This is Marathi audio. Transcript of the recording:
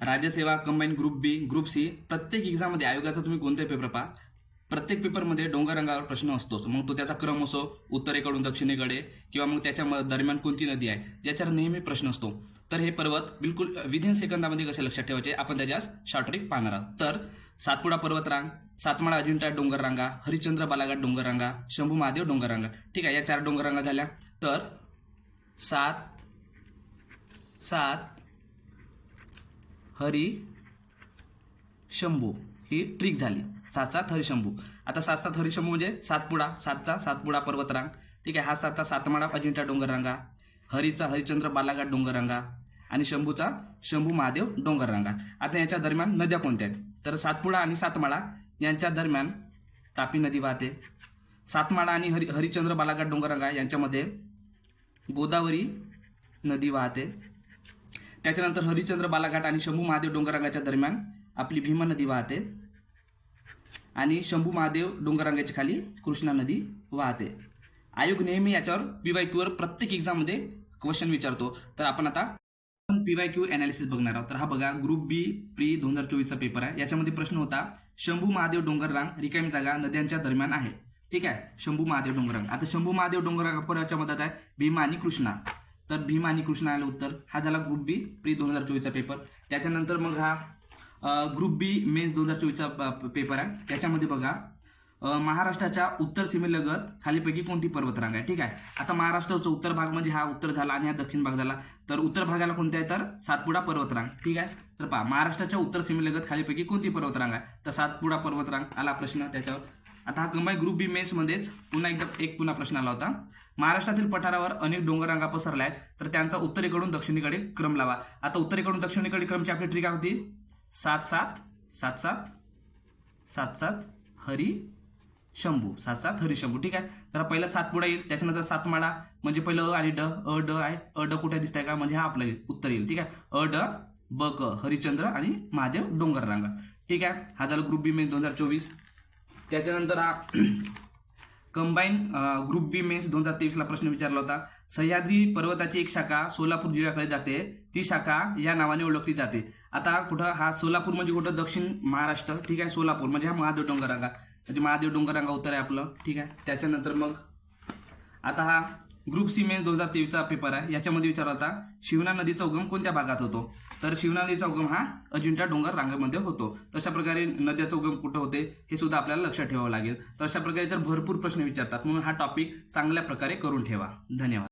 राज्यसेवा combine group B group C प्रत्येक एक्झाममध्ये आयोगाचा तुम्ही कोणताही पेपर पहा. प्रत्येक पेपरमध्ये डोंगररंगावर प्रश्न असतोच. मग तो त्याचा क्रम असो उत्तरेकडून दक्षिणेकडे किंवा मग त्याच्या दरम्यान कोणती नदी आहे याच्यावर नेहमी प्रश्न असतो. तर हे पर्वत बिलकुल विदिन सेकंदामध्ये कसे लक्षात ठेवायचे आपण त्याच्यास शॉर्टरिक पाहणार आहोत. तर सातपुडा पर्वतरांग सातमाळा अजिंठा डोंगररांगा हरिश्चंद्र बालाघाट डोंगररांगा शंभू महादेव डोंगररांगा. ठीक आहे या चार डोंगररांगा झाल्या. तर सात सात हरी शंभू. ही ट्रिक झाली. सात सात हरिशंभू आता सात सात हरिशंभू म्हणजे सातपुडा सातचा सातपुडा पर्वतरांग. ठीक आहे हा सातचा सातमाळा अजिंठा डोंगररांगा. हरीचा हरिश्चंद्र बालाघाट डोंगररांगा. आणि शंभूचा शंभू महादेव डोंगररांगा. आता याच्या दरम्यान नद्या कोणत्या आहेत? तर सातपुडा आणि सातमाळा यांच्या दरम्यान तापी नदी वाहते. सातमाळा आणि हरि हरिश्चंद्र बालाघाट डोंगररांगा यांच्यामध्ये गोदावरी नदी वाहते. त्याच्यानंतर हरिश्चंद्र बालाघाट आणि शंभू महादेव डोंगररांगाच्या दरम्यान आपली भीमा नदी वाहते. आणि शंभू महादेव डोंगररांगाच्या खाली कृष्णा नदी वाहते. आयोग नेहमी याच्यावर पी वाय क्यूवर प्रत्येक एक्झाममध्ये क्वेश्चन विचारतो. तर आपण आता पी वाय क्यू अनालिसिस बघणार आहोत. तर हा बघा ग्रुप बी प्री दोन हजार चोवीसचा पेपर आहे. याच्यामध्ये प्रश्न होता शंभू महादेव डोंगररांग रिकामी जागा नद्यांच्या दरम्यान आहे. ठीक आहे? शंभू महादेव डोंगररांग. आता शंभू महादेव डोंगररांग परवाच्या मदत आहे. भीमा आणि कृष्णा. तर भीम आणि कृष्णा आलं उत्तर. हा झाला ग्रुप बी प्री दोन हजार चोवीसचा पेपर त्याच्यानंतर मग हा ग्रुप बी मेन्स दोन हजार चोवीसचा प- पेपर आहे. त्याच्यामध्ये बघा महाराष्ट्राच्या उत्तर सीमेलगत खालीपैकी कोणती पर्वतरांग आहे? ठीक आहे. आता महाराष्ट्राचा उत्तर भाग म्हणजे हा उत्तर झाला आणि हा दक्षिण भाग झाला. तर उत्तर भागाला कोणत्या आहे? तर सातपुडा पर्वतरांग. ठीक आहे? तर पहा महाराष्ट्राच्या उत्तर सीमेलगत खालीपैकी कोणती पर्वतरांग आहे? तर सातपुडा पर्वतरांग आला प्रश्न. त्याच्यावर आता हा कंबाईन ग्रुप बी मेन्समध्येच पुन्हा एकदा एक पुन्हा प्रश्न आला होता. महाराष्ट्रातील पठारावर अनेक डोंगररांगा पसरल्या आहेत तर त्यांचा उत्तरेकडून दक्षिणेकडे क्रम लावा. आता उत्तरेकडून दक्षिणेकडे क्रमची आपली ट्रिक होती सात सात सात सात सात सात हरी शंभू. सात सात हरी शंभू. ठीक आहे? तर पहिला सातपुडा येईल त्याच्यानंतर सातमाळा म्हणजे पहिलं अ आणि ड. अ ड आहे. अ ड कुठे दिसत आहे का? म्हणजे हा आपला येईल उत्तर येईल. ठीक आहे? अ ड ब क हरिचंद्र आणि महादेव डोंगररांगा. ठीक आहे? हा झाला ग्रुप बी मे दोन हजार चोवीस. त्याच्यानंतर हा कंबाईन ग्रुप बी मेन्स दोन हजार तेवीसला प्रश्न विचारला होता. सह्याद्री पर्वताची एक शाखा सोलापूर जिल्ह्याकडे जाते. ती शाखा या नावाने ओळखली जाते. आता कुठं हा सोलापूर म्हणजे कुठं? दक्षिण महाराष्ट्र ठीक आहे? सोलापूर म्हणजे हा महादेव डोंगररांगा. म्हणजे महादेव डोंगररांगा उत्तर आहे आपलं ठीक आहे? त्याच्यानंतर मग आता हा ग्रुप सी मेन्स दोन हजार तेवीसचा पेपर आहे. याच्यामध्ये विचारला होता शिवना नदीचा उगम कोणत्या भागात होतो? तर शिवना नदीचा उगम हा अजिंठा डोंगर रांगेमध्ये होतो. तशा प्रकारे नद्याचा उगम कुठं होते हे सुद्धा आपल्याला लक्षात ठेवावं लागेल. तर अशा प्रकारे जर भरपूर प्रश्न विचारतात म्हणून हा टॉपिक चांगल्या प्रकारे करून ठेवा. धन्यवाद.